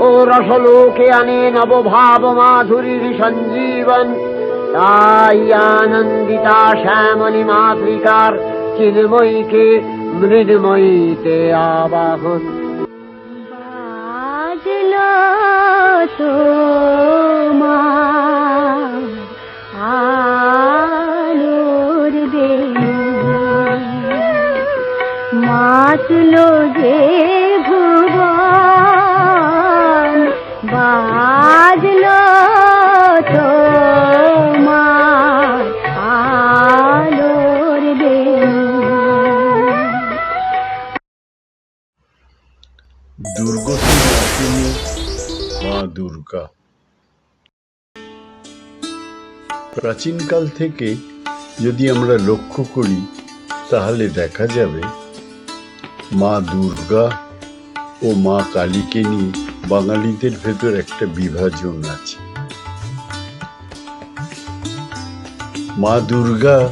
ও রসলোকে আনে নবভাব মাধুরীর সঞ্জীবন তাই আনন্দিতা শ্যামলী মাতৃকার চিন্ময়ীকে মৃন্ময়ীতে আবাহন বাজলো তোমার মাতলো যে প্রাচীনকাল থেকে যদি আমরা লক্ষ্য করি, তাহলে দেখা যাবে মা দুর্গা ও মা কালীকে নিয়ে বাঙালিদের ভেতর একটা বিভাজন আছে। মা দুর্গা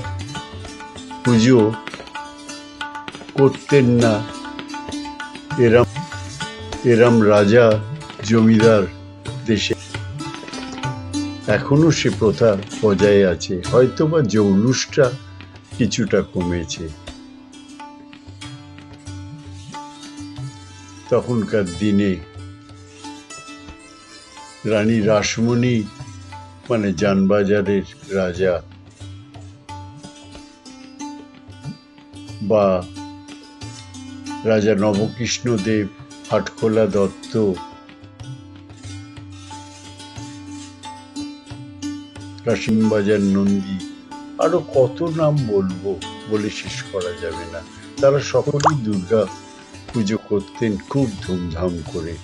পুজো করতেন না। এরম এরম রাজা জমিদার দেশে এখনও সে প্রথা বজায় আছে। হয়তোবা জৌলুসটা কিছুটা কমেছে। তখনকার দিনে রানী রাসমণি মানে যানবাজারের রাজা বা রাজা নবকৃষ্ণদেব, হাটখোলা দত্ত কাশিমবাজার নন্দী। আরও কত নাম বলব বলে শেষ করা যাবে না। তারা সকলেই দুর্গা পুজো করতেন খুব ধুমধাম করে।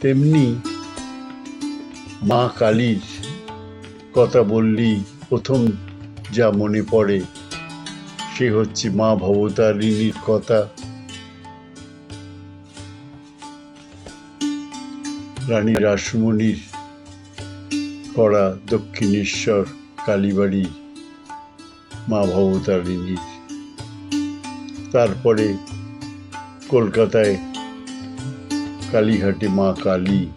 তেমনি মা কালীর কথা বললেই প্রথম যা মনে পড়ে, সে হচ্ছে মা ভবতারিণীর কথা। রানী রাসমণির করা দক্ষিণেশ্বর, কালীবাড়ি, মা ভবতারিণীর তারপরে কলকাতায় কালীঘাটে মা কালী।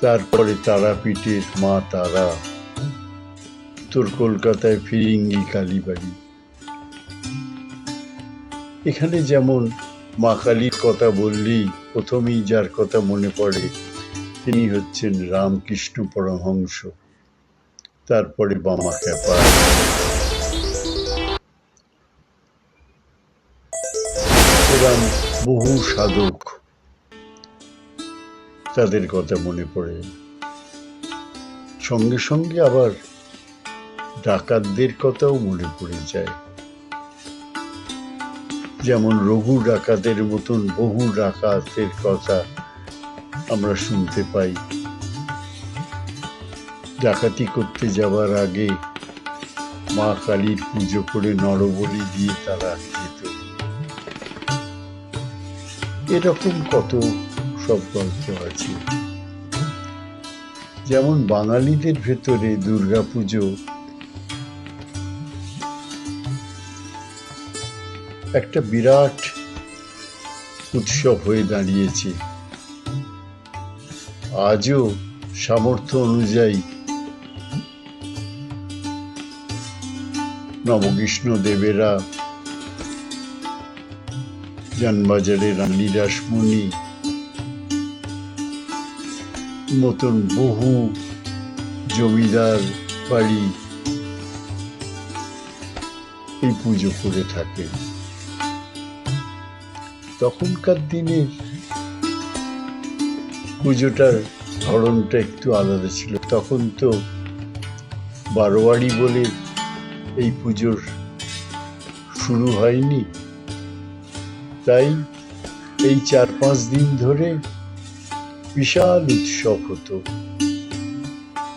তারপরে তারাপীঠের মা তারা। উত্তর কলকাতায় ফিরিঙ্গি, কালীবাড়ি। এখানে যেমন মা কালীর কথা বললেই প্রথমেই যার কথা মনে পড়ে তিনি হচ্ছেন রামকৃষ্ণ পরমহংস। তারপরে বামা ক্যাপা এরম বহু সাধক। তাদের কথা মনে পড়ে। সঙ্গে সঙ্গে আবার ডাকাতদের কথাও মনে পড়ে যায়। যেমন রঘু ডাকাতের মতন বহু ডাকাতের কথা আমরা শুনতে পাই। ডাকাতি করতে যাওয়ার আগে মা কালীর পুজো করে নরবলি দিয়ে তারা যেত। এরকম কত সব গল্প আছে। যেমন বাঙালিদের ভেতরে দুর্গাপুজো একটা বিরাট উৎসব হয়ে দাঁড়িয়েছে। আজও সামর্থ্য অনুযায়ী নবকৃষ্ণ দেবেরা যানবাজারে রানী রাসমণি মতন বহু জমিদার বাড়ি এই পুজো করে থাকেন। তখনকার দিনের পুজোটার ধরনটা একটু আলাদা ছিল। তখন তো বারোয়ারি বলে এই পুজোর শুরু হয়নি। তাই এই চার পাঁচ দিন ধরে বিশাল উৎসব হতো।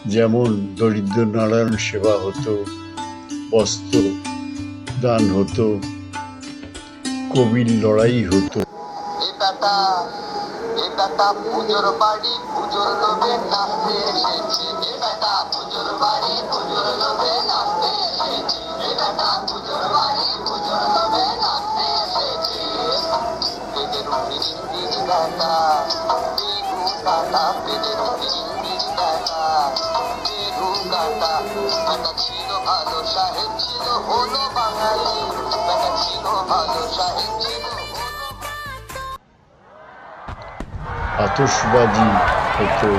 যেমন দরিদ্র নারায়ণ সেবা হতো, বস্ত্র দান হতো, কবির লড়াই হতো। এ বেটা পুজোর বাড়ি, পুজোর লোভে নাচতে এসেছি। এ বেটা পুজোর বাড়ি, পুজোর লোভে নাচতে এসেছি। এ বেটা পুজোর বাড়ি, পুজোর লোভে নাচতে এসেছি। পেটের উনিশ বীজ বেটা বেগু কাটা পেটের উনিশ বীজ বেটা বেগু কাটা বেটা ছিল ভালো সাহেব, ছিল হলো বাঙালি। বেটা ছিল ভালো সাহেব, ছিল আতসবাজি হতো।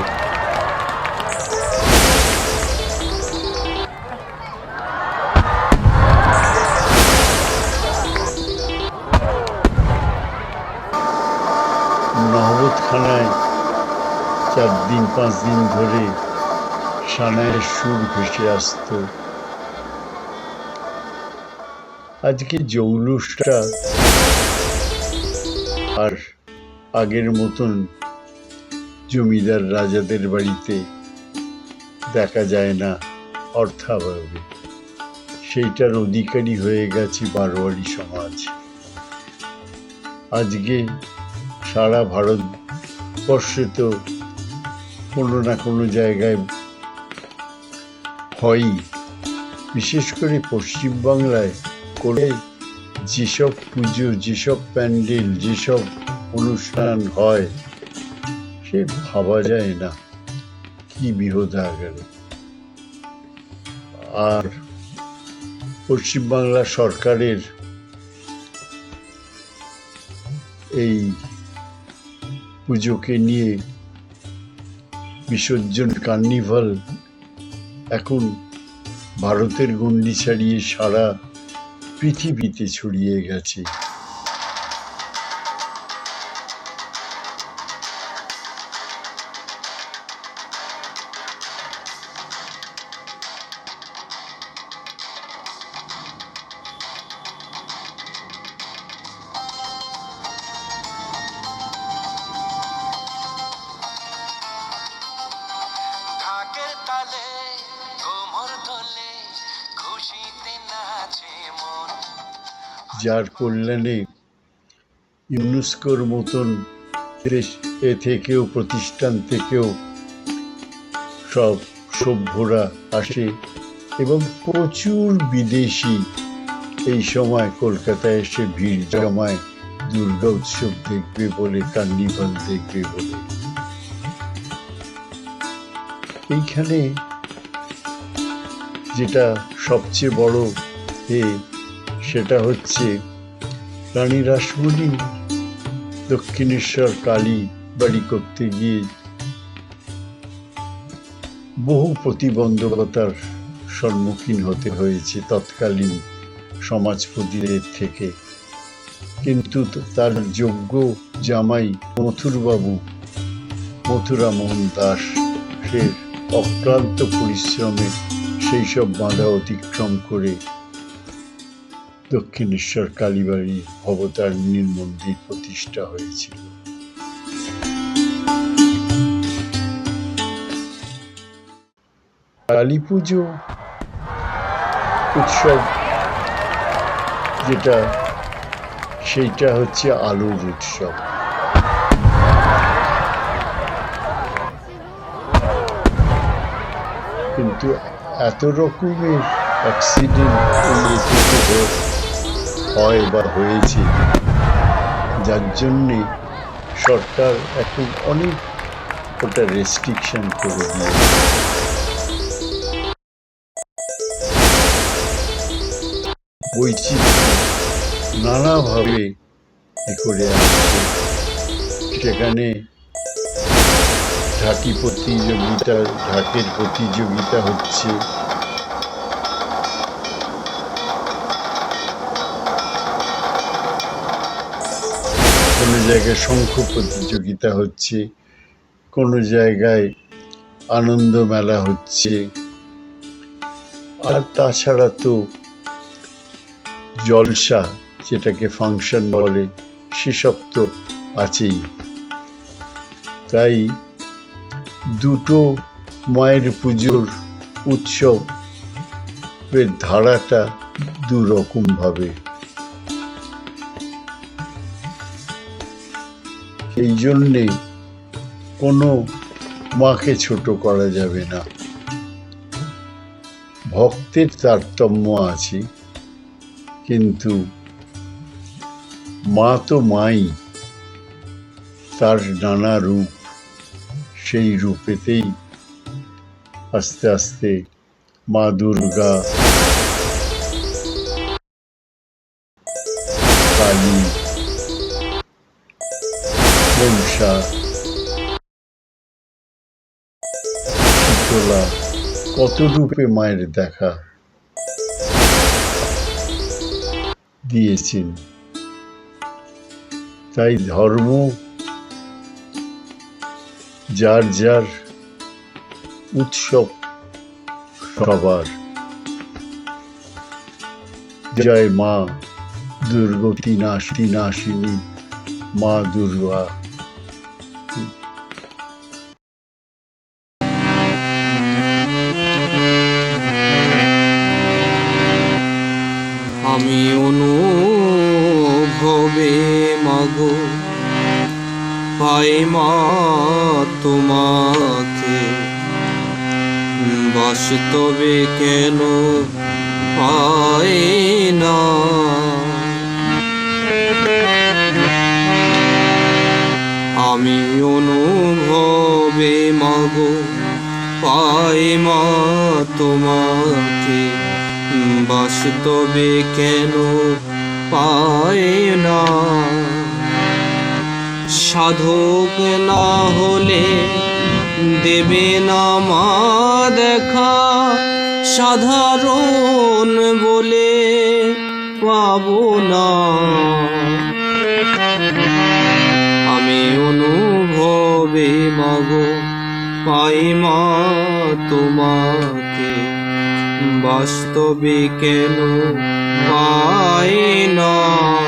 নহবতখানায় চার দিন, পাঁচ দিন ধরে সানায়ের সুর ভেসে আসতো। আজকে জৌলুসটা আর আগের মতন জমিদার রাজাদের বাড়িতে দেখা যায় না অর্থাভাবে। সেইটার অধিকারী হয়ে গেছে বারোয়ারি সমাজ। আজকে সারা ভারতবর্ষে তো কোনো না কোনো জায়গায় হয়ই। বিশেষ করে পশ্চিমবাংলায় করে যেসব পুজো, যেসব প্যান্ডেল, যেসব অনুষ্ঠান হয় সে ভাবা যায় না কি বিহোদা গেল আর পশ্চিমবাংলা সরকারের এই পুজোকে নিয়ে বিসর্জন কার্নিভাল এখন ভারতের গণ্ডি ছাড়িয়ে সারা পৃথিবীতে ছড়িয়ে গেছে। যার কল্যাণে ইউনেস্কোর মতন দেশ এ থেকেও, প্রতিষ্ঠান থেকেও সব সভ্যরা আসে এবং প্রচুর বিদেশি এই সময় কলকাতায় এসে ভিড় জমায়, দুর্গা উৎসব দেখবে বলে, কার্নিভাল দেখবে বলে। এইখানে যেটা সবচেয়ে বড় এ সেটা হচ্ছে রানী রাসমণি দক্ষিণেশ্বর কালী বাড়ি করতে গিয়ে বহু প্রতিবন্ধকতার সম্মুখীন হতে হয়েছে তৎকালীন সমাজপতিদের থেকে। কিন্তু তার যোগ্য জামাই মথুরবাবু মথুরা মোহন দাস, সে অক্লান্ত পরিশ্রমে সেই সব বাধা অতিক্রম করে দক্ষিণেশ্বর কালীবাড়ি অবতারিণীর মন্দির প্রতিষ্ঠা হয়েছিল। কালী পুজো উৎসব যেটা, সেইটা হচ্ছে আলোর উৎসব। কিন্তু এত রকমের অ্যাক্সিডেন্ট হয় বা হয়েছে। যার জন্যে সরকার এখন অনেক ওটা রেস্ট্রিকশন করে দিয়েছে। বৈচিত্র্য নানাভাবে করে আসছে। সেখানে ঢাকি প্রতিযোগিতা, ঢাকের প্রতিযোগিতা হচ্ছে। জায়গায় শঙ্খ প্রতিযোগিতা হচ্ছে, কোনো জায়গায় আনন্দ মেলা হচ্ছে। আর তাছাড়া তো জলসা, যেটাকে ফাংশন বলে, সেসব তো আছেই। তাই দুটো মায়ের পুজোর উৎসব ধারাটা দু এই জন্যে কোনো মাকে ছোট করা যাবে না। ভক্তের তারতম্য আছে, কিন্তু মা তো মাই, তার নানা রূপ সেই রূপেতেই আস্তে আস্তে মা দুর্গা মনসা শীতলা কত রূপে মায়ের দেখা? দিয়েছেন। তাই ধর্ম যার যার উৎসব সবার। জয় মা দুর্গতি নাশি নাশিনী মা দুর্গা। তোমাকে। বাস্তবে কেন পাই না? আমি অনুভবে মাগো, পাই মা তোমাকে। বাস্তবে কেন পায় না? সাধক না হলে দেবে না মা দেখা সাধারণ বলে পাবো না। আমি অনুভবে মাগো পাই মা তোমাকে। বাস্তবে কেন পাই না?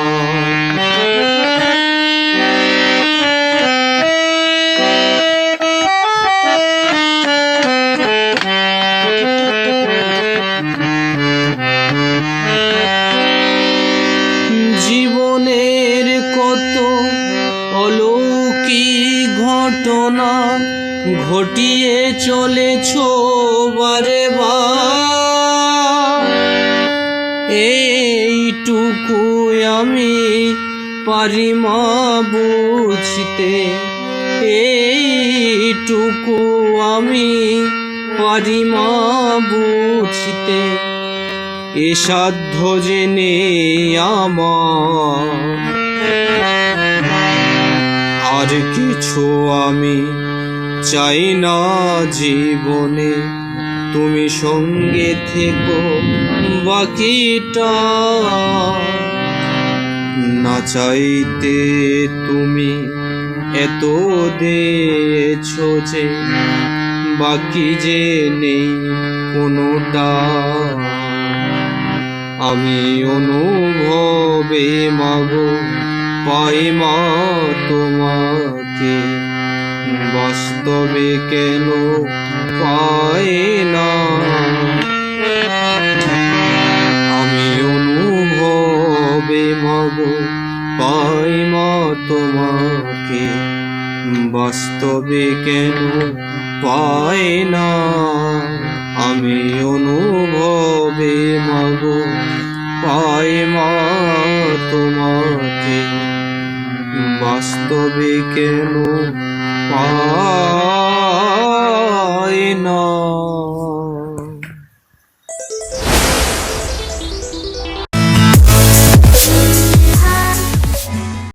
ঘটিয়ে চলেছ বারে এইটুকু আমি পারি মা বুঝতে। এইটুকু আমি পারি মা বুঝতে। এ সাধ্য জেনে আমার। আর কিছু আমি চাই না জীবনে। তুমি সঙ্গে থেকো, বাকিটা না চাইতে তুমি এত দিয়েছ যে, বাকি যে নেই কোনোটা। আমি অনুভবে মাগো পাই মা তোমাকে। বাস্তবে কেন পাই না? আমি অনুভবে মাগো পাই মা তোমাকে, বাস্তবে কেন পাই না? আমি অনুভবে মাগো পাই মা তোমাকে, বাস্তবে কেন পাই না